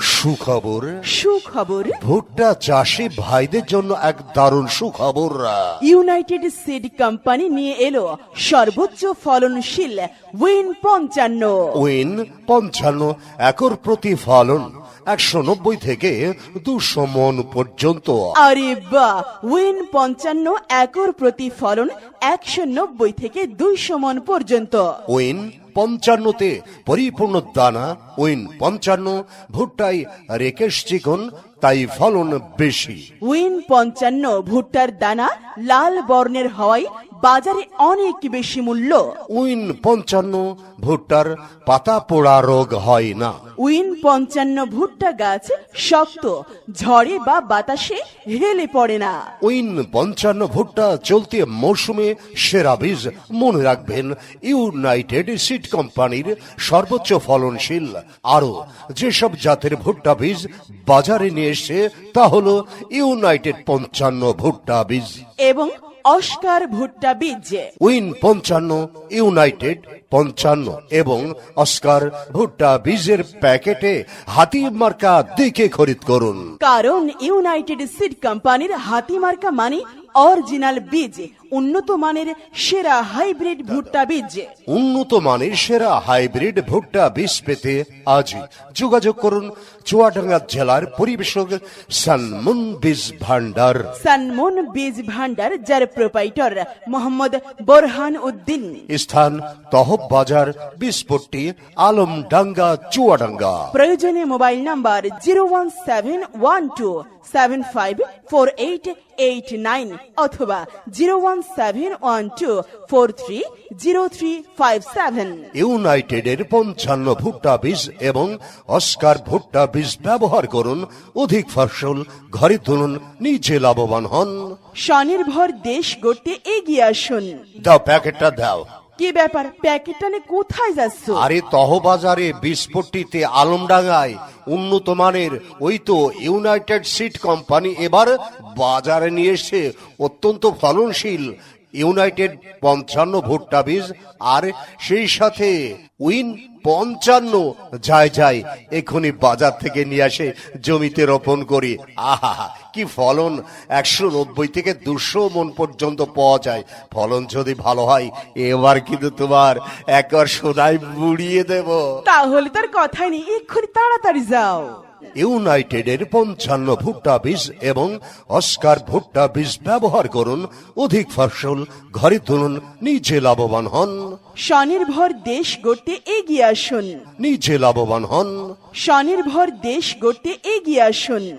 সুখবর? সুখবর? ভুট্টা চাষি ভাইদের জন্য এক দারুণ সুখবর। ইউনাইটেড সিড কোম্পানি নিয়ে এলো সর্বোচ্চ ফলনশীল উইন পঞ্চান্ন। উইন পঞ্চান্ন একর প্রতি ফলন একশো নব্বই থেকে দুশো মন পর্যন্ত। আরে বা উইন পঞ্চান্ন একর প্রতি ফলন একশো নব্বই থেকে দুইশো মন পর্যন্ত। উইন পঞ্চান্নতে পরিপূর্ণ দানা উইন পঞ্চান্ন ভুট্টায় রেকেশ চিকন তাই ফলন বেশি। উইন পঞ্চান্ন ভুট্টার দানা লাল বর্ণের হওয়ায় বাজারে অনেক বেশি মূল্য। উইন পঞ্চান্ন ভুট্টার পাতা পোড়া রোগ হয় না। উইন পঞ্চান্ন ভুট্টা গাছ শক্ত ঝড়ে বা বাতাসে হেলে পড়ে না। উইন পঞ্চান্ন ভুট্টা চলতি মৌসুমে সেরা বীজ মনে রাখবেন ইউনাইটেড সিড কোম্পানির সর্বোচ্চ ফলনশীল। আরও যেসব জাতের ভুট্টা বীজ বাজারে নিয়ে এসছে তা হলো ইউনাইটেড পঞ্চান্ন ভুট্টা বীজ। এবং অস্কার ভুট্টা বীজ। উইন পঞ্চান্ন ইউনাইটেড পঞ্চান্ন এবং অস্কার ভুট্টা বীজের প্যাকেটে হাতি মার্কা দেখে খরিদ করুন। কারণ ইউনাইটেড সিড কোম্পানির হাতি মার্কা মানে অরিজিনাল বীজ উন্নত মানের সেরা হাইব্রিড ভুট্টা বীজ। উন্নত মানের সেরা হাইব্রিড ভুট্টা বীজ পেতে আজই যোগাযোগ করুন চুয়াডাঙ্গা জেলার পরিবেশক সানমুন বীজ ভান্ডার সানমন বীজ ভান্ডার যার প্রোপাইটর মোহাম্মদ বোরহান উদ্দিন। স্থান তহব বাজার বিস্পট্টি আলমডাঙ্গা চুয়াডাঙ্গা। প্রয়োজনে mobile number zero one seven one two seven five four eight eight nine অথবা zero one seven one two four three zero three five seven. ইউনাইটেডের পঞ্চান্ন ভুট্টা বীজ এবং অস্কার ভুট্টা বীজ ব্যবহার করুন। অধিক ফসল ঘরে তুলুন নিজে লাভবান হন। স্বনির্ভর দেশ গড়তে এগিয়ে আসুন। দাও প্যাকেটটা দাও। কি ব্যাপার? প্যাকেটটা নিয়ে কোথায় যাচ্ছ? আরে তহবাজারে বিস্ফোটটিতে আলমডাঙ্গায় উন্নত মানের ওই তো ইউনাইটেড সিট কোম্পানি এবার বাজারে নিয়ে এসে অত্যন্ত ফলনশীল ইউনাইটেড পঞ্চান্ন ভুট্টা বীজ আর সেই সাথে উইন পঞ্চান্ন যায় যায় এখনই বাজার থেকে নিয়ে আসে জমিতে রোপণ করি। আহা কি ফলন? একশো নব্বই থেকে দুশো মন পর্যন্ত পাওয়া যায়। ফলন যদি ভালো হয়, এবার কিন্তু তোমার একবার সোনায় বুড়িয়ে দেব। তাহলে তার কথাই নেই, এক্ষুনি তাড়াতাড়ি যাও। ইউনাইটেডের পঞ্চান্ন ভুট্টা বীজ এবং অস্কার ভুট্টা বীজ ব্যবহার করুন। অধিক ফসল ঘরে তুলুন নিজে লাভবান হন। স্বনির্ভর দেশ গড়তে এগিয়ে আসুন। নিজে লাভবান হন। স্বনির্ভর দেশ গড়তে এগিয়ে আসুন।